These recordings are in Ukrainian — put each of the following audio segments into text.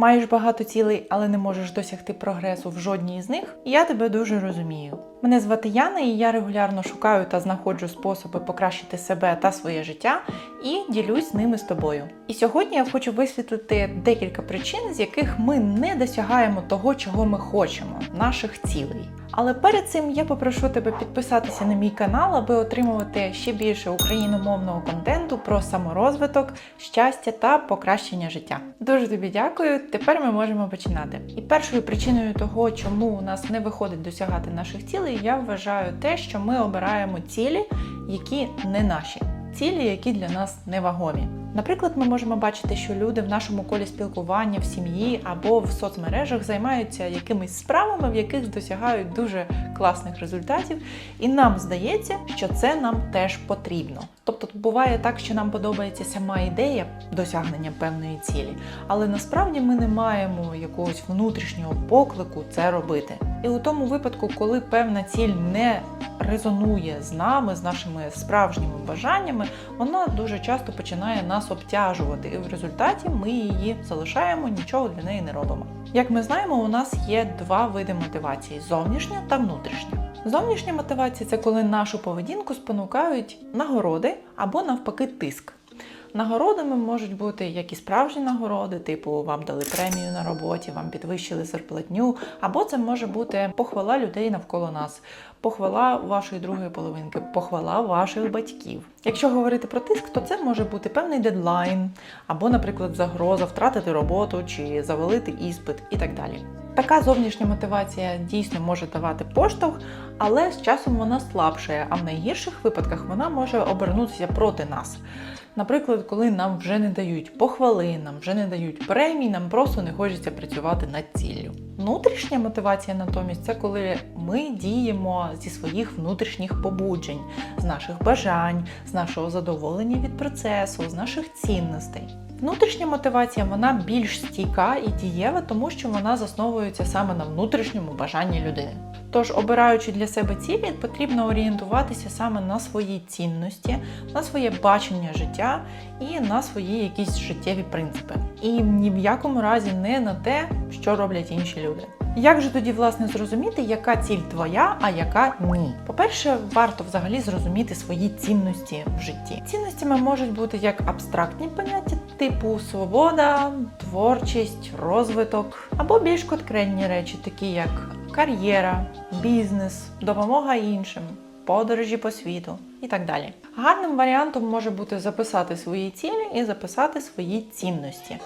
Маєш багато цілей, але не можеш досягти прогресу в жодній з них. Я тебе дуже розумію. Мене звати Яна, і я регулярно шукаю та знаходжу способи покращити себе та своє життя і ділюсь ними з тобою. І сьогодні я хочу висвітлити декілька причин, з яких ми не досягаємо того, чого ми хочемо, наших цілей. Але перед цим я попрошу тебе підписатися на мій канал, аби отримувати ще більше україномовного контенту про саморозвиток, щастя та покращення життя. Дуже тобі дякую. Тепер ми можемо починати. І першою причиною того, чому у нас не виходить досягати наших цілей, я вважаю те, що ми обираємо цілі, які не наші. Цілі, які для нас невагомі. Наприклад, ми можемо бачити, що люди в нашому колі спілкування в сім'ї або в соцмережах займаються якимись справами, в яких досягають дуже класних результатів, і нам здається, що це нам теж потрібно. Тобто буває так, що нам подобається сама ідея досягнення певної цілі, але насправді ми не маємо якогось внутрішнього поклику це робити. І у тому випадку, коли певна ціль не резонує з нами, з нашими справжніми бажаннями, вона дуже часто починає нас обтяжувати, і в результаті ми її залишаємо, нічого для неї не робимо. Як ми знаємо, у нас є два види мотивації: зовнішня та внутрішня. Зовнішня мотивація це коли нашу поведінку спонукають нагороди або навпаки тиск. Нагородами можуть бути як і справжні нагороди, типу вам дали премію на роботі, вам підвищили зарплатню, або це може бути похвала людей навколо нас, похвала вашої другої половинки, похвала ваших батьків. Якщо говорити про тиск, то це може бути певний дедлайн, або, наприклад, загроза втратити роботу чи завалити іспит і так далі. Така зовнішня мотивація дійсно може давати поштовх, але з часом вона слабшає, а в найгірших випадках вона може обернутися проти нас. Наприклад, коли нам вже не дають похвали, нам вже не дають премій, нам просто не хочеться працювати над ціллю. Внутрішня мотивація натомість це коли ми діємо зі своїх внутрішніх побуджень, з наших бажань, з нашого задоволення від процесу, з наших цінностей. Внутрішня мотивація вона більш стійка і дієва, тому що вона засновується саме на внутрішньому бажанні людини. Тож, обираючи для себе цілі, потрібно орієнтуватися саме на свої цінності, на своє бачення життя і на свої якісь життєві принципи. І ні в якому разі не на те, що роблять інші люди. Як же тоді власне зрозуміти, яка ціль твоя, а яка ні? По-перше, варто взагалі зрозуміти свої цінності в житті. Цінностями можуть бути як абстрактні поняття, типу свобода, творчість, розвиток, або більш конкретні речі, такі як кар'єра, бізнес, допомога іншим, подорожі по світу і так далі. Гарним варіантом може бути записати свої цілі і записати свої цінності,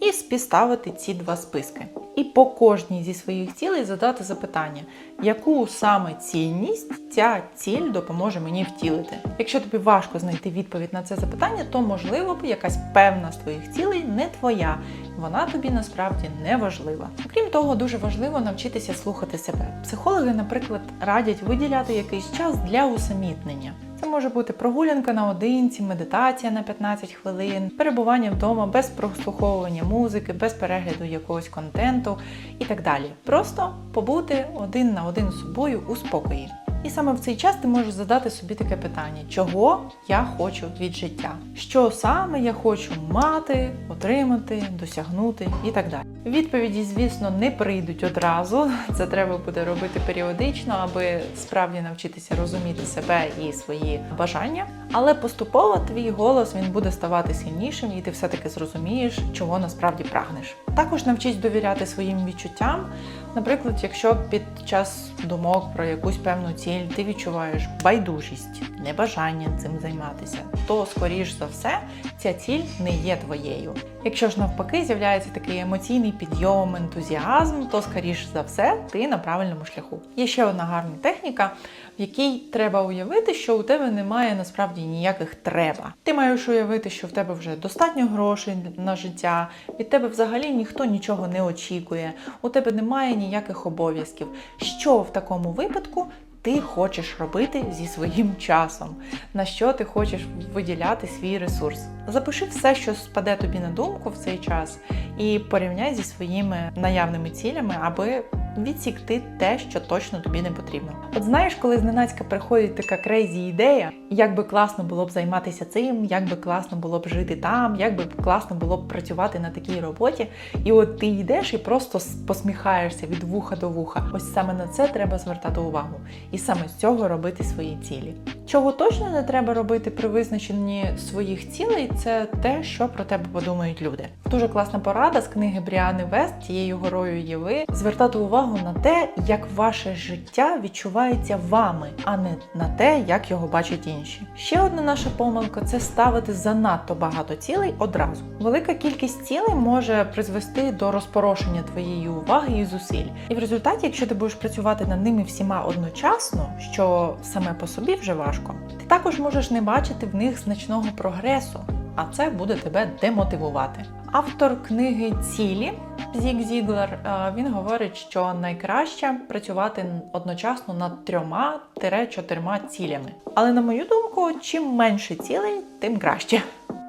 і співставити ці два списки. І по кожній зі своїх цілей задати запитання, яку саме цінність ця ціль допоможе мені втілити. Якщо тобі важко знайти відповідь на це запитання, то можливо б якась певна з твоїх цілей не твоя, вона тобі насправді не важлива. Окрім того, дуже важливо навчитися слухати себе. Психологи, наприклад, радять виділяти якийсь час для усамітнення. Може бути прогулянка наодинці, медитація на 15 хвилин, перебування вдома без прослуховування музики, без перегляду якогось контенту і так далі. Просто побути один на один з собою у спокої. І саме в цей час ти можеш задати собі таке питання: чого я хочу від життя? Що саме я хочу мати, отримати, досягнути і так далі. Відповіді, звісно, не прийдуть одразу. Це треба буде робити періодично, аби справді навчитися розуміти себе і свої бажання. Але поступово твій голос він буде ставати сильнішим, і ти все-таки зрозумієш, чого насправді прагнеш. Також навчись довіряти своїм відчуттям. Наприклад, якщо під час думок про якусь певну ціль ти відчуваєш байдужість, небажання цим займатися, то скоріш за все ця ціль не є твоєю. Якщо ж навпаки з'являється такий емоційний підйом, ентузіазм, то скоріш за все ти на правильному шляху. Є ще одна гарна техніка, в якій треба уявити, що у тебе немає насправді ніяких треба. Ти маєш уявити, що в тебе вже достатньо грошей на життя, від тебе взагалі ніхто нічого не очікує, у тебе немає ніяких обов'язків. Що в такому випадку? Ти хочеш робити зі своїм часом, на що ти хочеш виділяти свій ресурс. Запиши все, що спаде тобі на думку в цей час, і порівняй зі своїми наявними цілями, аби відсікти те, що точно тобі не потрібно. От знаєш, коли зненацька приходить така крейзі ідея, як би класно було б займатися цим, як би класно було б жити там, як би класно було б працювати на такій роботі. І от ти йдеш і просто посміхаєшся від вуха до вуха. Ось саме на це треба звертати увагу, і саме з цього робити свої цілі. Чого точно не треба робити при визначенні своїх цілей, це те, що про тебе подумають люди. Дуже класна порада з книги Бріани Вест, тією горою є ви, звертати увагу на те, як ваше життя відчувається вами, а не на те, як його бачать інші. Ще одна наша помилка це ставити занадто багато цілей одразу. Велика кількість цілей може призвести до розпорошення твоєї уваги і зусиль. І в результаті, якщо ти будеш працювати над ними всіма одночасно, що саме по собі вже важко, ти також можеш не бачити в них значного прогресу, а це буде тебе демотивувати. Автор книги Цілі Зік Зіглер е, він говорить, що найкраще працювати одночасно над трьома-чотирма цілями. Але на мою думку, чим менше цілей, тим краще.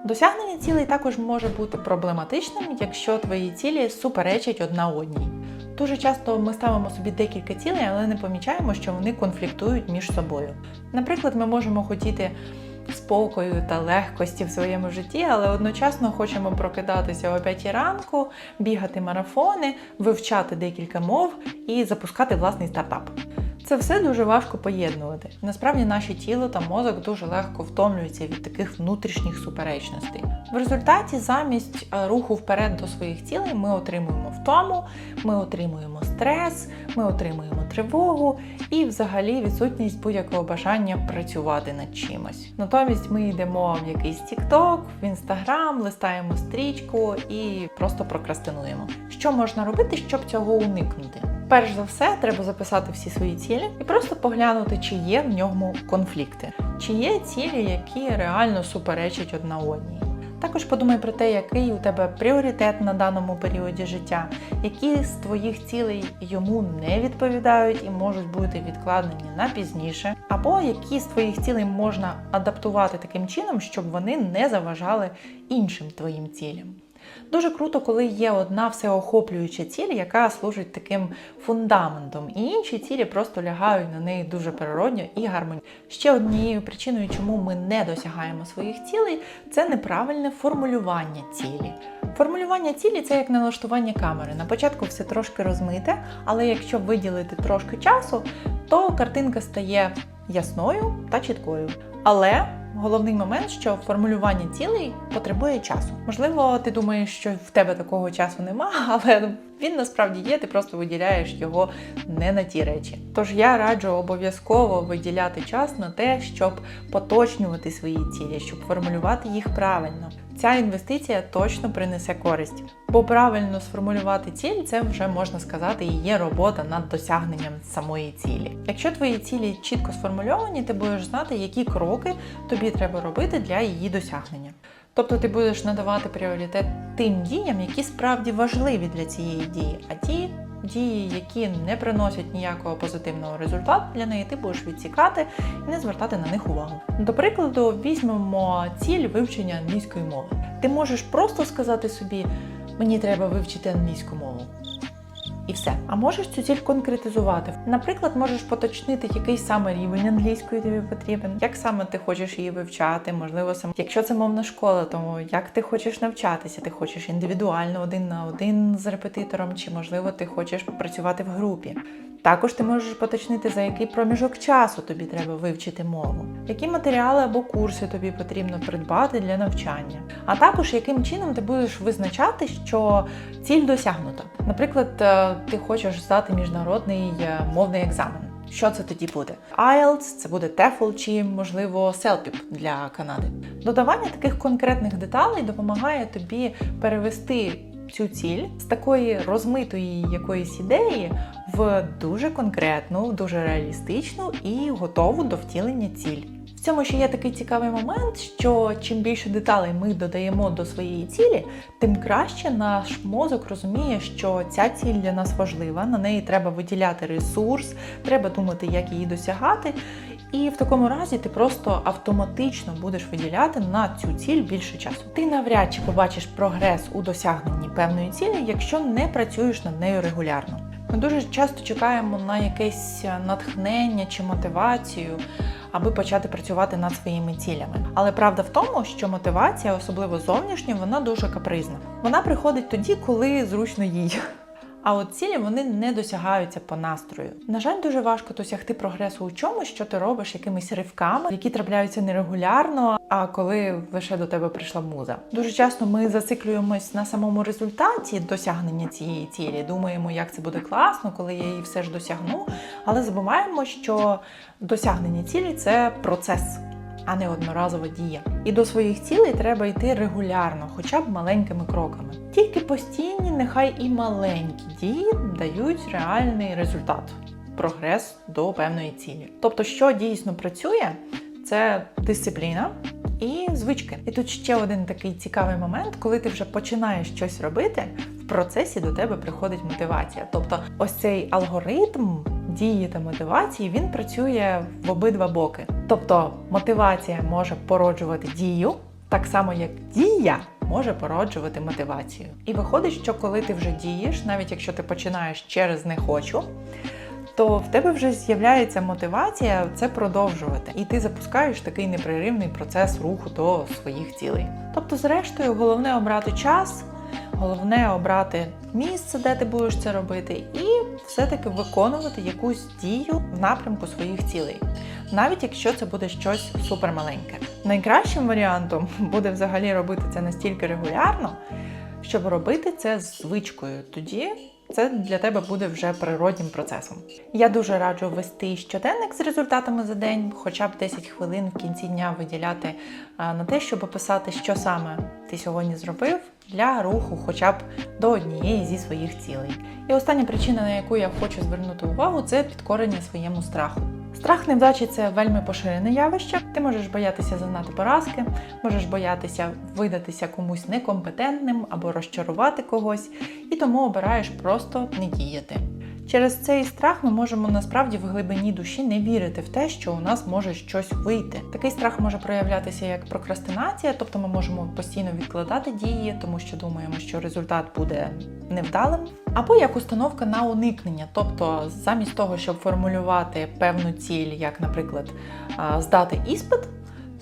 Досягнення цілей також може бути проблематичним, якщо твої цілі суперечать одна одній. Дуже часто ми ставимо собі декілька цілей, але не помічаємо, що вони конфліктують між собою. Наприклад, ми можемо хотіти спокою та легкості в своєму житті, але одночасно хочемо прокидатися о 5 ранку, бігати марафони, вивчати декілька мов і запускати власний стартап. Це все дуже важко поєднувати. Насправді наше тіло та мозок дуже легко втомлюються від таких внутрішніх суперечностей. В результаті, замість е, руху вперед до своїх цілей, ми отримуємо втому, ми отримуємо стрес, ми отримуємо тривогу і взагалі відсутність будь-якого бажання працювати над чимось. Натомість ми йдемо в якийсь TikTok, в Instagram, листаємо стрічку і просто прокрастинуємо. Що можна робити, щоб цього уникнути? Перш за все, треба записати всі свої цілі і просто поглянути, чи є в ньому конфлікти, чи є цілі, які реально суперечать одна одній. Також подумай про те, який у тебе пріоритет на даному періоді життя, які з твоїх цілей йому не відповідають і можуть бути відкладені на пізніше, або які з твоїх цілей можна адаптувати таким чином, щоб вони не заважали іншим твоїм цілям. Дуже круто, коли є одна всеохоплююча ціль, яка служить таким фундаментом, і інші цілі просто лягають на неї дуже природньо і гармонійно. Ще однією причиною, чому ми не досягаємо своїх цілей, це неправильне формулювання цілі. Формулювання цілі це як налаштування камери. На початку все трошки розмите, але якщо виділити трошки часу, то картинка стає ясною та чіткою. Але головний момент, що формулювання цілей потребує часу. Можливо, ти думаєш, що в тебе такого часу нема, але він насправді є, ти просто виділяєш його не на ті речі. Тож я раджу обов'язково виділяти час на те, щоб поточнювати свої цілі, щоб формулювати їх правильно. Ця інвестиція точно принесе користь, бо правильно сформулювати ціль це вже можна сказати і є робота над досягненням самої цілі. Якщо твої цілі чітко сформульовані, ти будеш знати, які кроки тобі треба робити для її досягнення. Тобто ти будеш надавати пріоритет тим діям, які справді важливі для цієї дії, а ті дії, які не приносять ніякого позитивного результату для неї, ти будеш відсікати і не звертати на них увагу. До прикладу, візьмемо ціль вивчення англійської мови. Ти можеш просто сказати собі: мені треба вивчити англійську мову. І все. А можеш цю ціль конкретизувати. Наприклад, можеш поточнити, який саме рівень англійської тобі потрібен, як саме ти хочеш її вивчати, можливо, сам. Якщо це мовна школа, то як ти хочеш навчатися? Ти хочеш індивідуально один на один з репетитором, чи можливо ти хочеш працювати в групі. Також ти можеш поточнити, за який проміжок часу тобі треба вивчити мову, які матеріали або курси тобі потрібно придбати для навчання, а також яким чином ти будеш визначати, що ціль досягнута. Наприклад, е, ти хочеш здати міжнародний е, мовний екзамен. Що це тоді буде? IELTS, це буде TEFL чи, можливо, CELPIP для Канади. Додавання таких конкретних деталей допомагає тобі перевести цю ціль з такої розмитої якоїсь ідеї в дуже конкретну, дуже реалістичну і готову до втілення ціль. Цьому ще є такий цікавий момент, що чим більше деталей ми додаємо до своєї цілі, тим краще наш мозок розуміє, що ця ціль для нас важлива, на неї треба виділяти ресурс, треба думати, як її досягати. І в такому разі ти просто автоматично будеш виділяти на цю ціль більше часу. Ти навряд чи побачиш прогрес у досягненні певної цілі, якщо не працюєш над нею регулярно. Ми дуже часто чекаємо на якесь натхнення чи мотивацію, аби почати працювати над своїми цілями. Але правда в тому, що мотивація, особливо зовнішня, вона дуже капризна. Вона приходить тоді, коли зручно їй. А от цілі вони не досягаються по настрою. На жаль, дуже важко досягти прогресу у чомусь, що ти робиш якимись ривками, які трапляються нерегулярно, а коли лише до тебе прийшла муза. Дуже часто ми зациклюємось на самому результаті досягнення цієї цілі. Думаємо, як це буде класно, коли я її все ж досягну. Але забуваємо, що досягнення цілі це процес. А не одноразова дія. І до своїх цілей треба йти регулярно, хоча б маленькими кроками. Тільки постійні, нехай і маленькі дії дають реальний результат прогрес до певної цілі. Тобто, що дійсно працює, це дисципліна і звички. І тут ще один такий цікавий момент, коли ти вже починаєш щось робити, в процесі до тебе приходить мотивація. Тобто, ось цей алгоритм дії та мотивації він працює в обидва боки. Тобто, мотивація може породжувати дію, так само як дія може породжувати мотивацію. І виходить, що коли ти вже дієш, навіть якщо ти починаєш через не хочу. То в тебе вже з'являється мотивація це продовжувати, і ти запускаєш такий непреривний процес руху до своїх цілей. Тобто, зрештою, головне обрати час, головне обрати місце, де ти будеш це робити, і все-таки виконувати якусь дію в напрямку своїх цілей, навіть якщо це буде щось супермаленьке. Найкращим варіантом буде взагалі робити це настільки регулярно, щоб робити це звичкою. Тоді це для тебе буде вже природнім процесом. Я дуже раджу вести щоденник з результатами за день, хоча б 10 хвилин в кінці дня виділяти на те, щоб описати, що саме ти сьогодні зробив для руху, хоча б до однієї зі своїх цілей. І остання причина, на яку я хочу звернути увагу, це підкорення своєму страху. Страх невдачі це вельми поширене явище. Ти можеш боятися зазнати поразки, можеш боятися видатися комусь некомпетентним або розчарувати когось, і тому обираєш просто не діяти. Через цей страх ми можемо насправді в глибині душі не вірити в те, що у нас може щось вийти. Такий страх може проявлятися як прокрастинація, тобто ми можемо постійно відкладати дії, тому що думаємо, що результат буде невдалим, або як установка на уникнення, тобто замість того, щоб формулювати певну ціль, як, наприклад, здати іспит,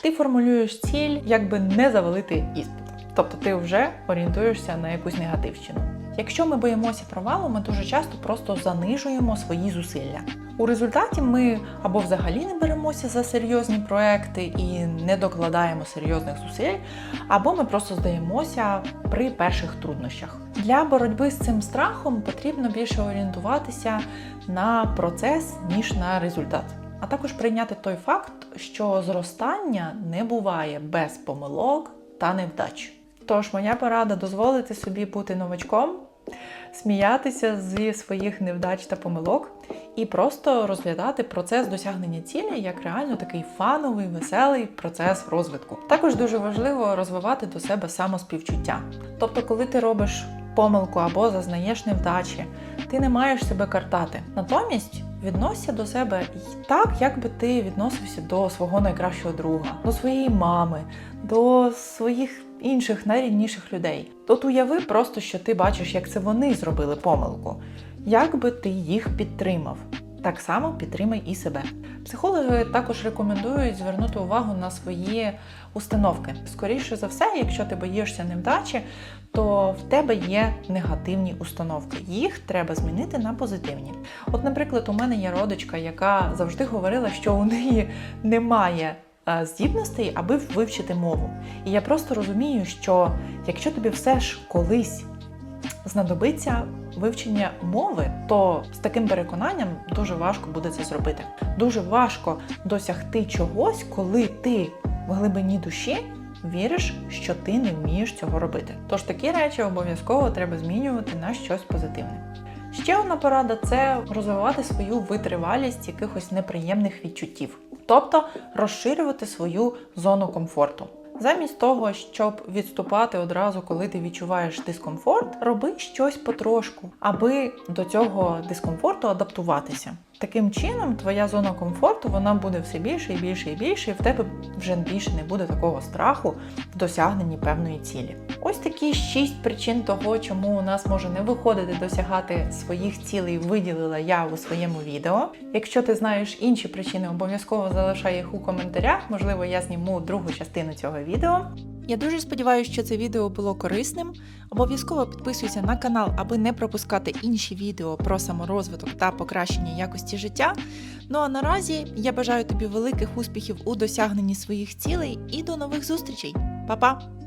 ти формулюєш ціль, якби не завалити іспит. Тобто ти вже орієнтуєшся на якусь негативщину. Якщо ми боїмося провалу, ми дуже часто просто занижуємо свої зусилля. У результаті ми або взагалі не беремося за серйозні проекти і не докладаємо серйозних зусиль, або ми просто здаємося при перших труднощах. Для боротьби з цим страхом потрібно більше орієнтуватися на процес ніж на результат. А також прийняти той факт, що зростання не буває без помилок та невдач. Тож моя порада дозволити собі бути новачком, сміятися зі своїх невдач та помилок і просто розглядати процес досягнення цілі як реально такий фановий, веселий процес розвитку. Також дуже важливо розвивати до себе самоспівчуття. Тобто, коли ти робиш помилку або зазнаєш невдачі, ти не маєш себе картати. Натомість відносься до себе так, як би ти відносився до свого найкращого друга, до своєї мами, до своїх інших найрідніших людей. Тут уяви просто, що ти бачиш, як це вони зробили помилку, як би ти їх підтримав. Так само підтримай і себе. Психологи також рекомендують звернути увагу на свої установки. Скоріше за все, якщо ти боїшся невдачі, то в тебе є негативні установки. Їх треба змінити на позитивні. От, наприклад, у мене є родичка, яка завжди говорила, що у неї немає здібностей, аби вивчити мову. І я просто розумію, що якщо тобі все ж колись знадобиться вивчення мови, то з таким переконанням дуже важко буде це зробити. Дуже важко досягти чогось, коли ти в глибині душі віриш, що ти не вмієш цього робити. Тож такі речі обов'язково треба змінювати на щось позитивне. Ще одна порада це розвивати свою витривалість якихось неприємних відчуттів, тобто розширювати свою зону комфорту. Замість того, щоб відступати одразу, коли ти відчуваєш дискомфорт, роби щось потрошку, аби до цього дискомфорту адаптуватися. Таким чином, твоя зона комфорту вона буде все більше і більше і більше, і в тебе вже більше не буде такого страху в досягненні певної цілі. Ось такі шість причин того, чому у нас може не виходити досягати своїх цілей, виділила я у своєму відео. Якщо ти знаєш інші причини, обов'язково залишай їх у коментарях. Можливо, я зніму другу частину цього відео. Я дуже сподіваюся, що це відео було корисним. Обов'язково підписуйся на канал, аби не пропускати інші відео про саморозвиток та покращення якості життя. Ну а наразі я бажаю тобі великих успіхів у досягненні своїх цілей і до нових зустрічей. Па-па!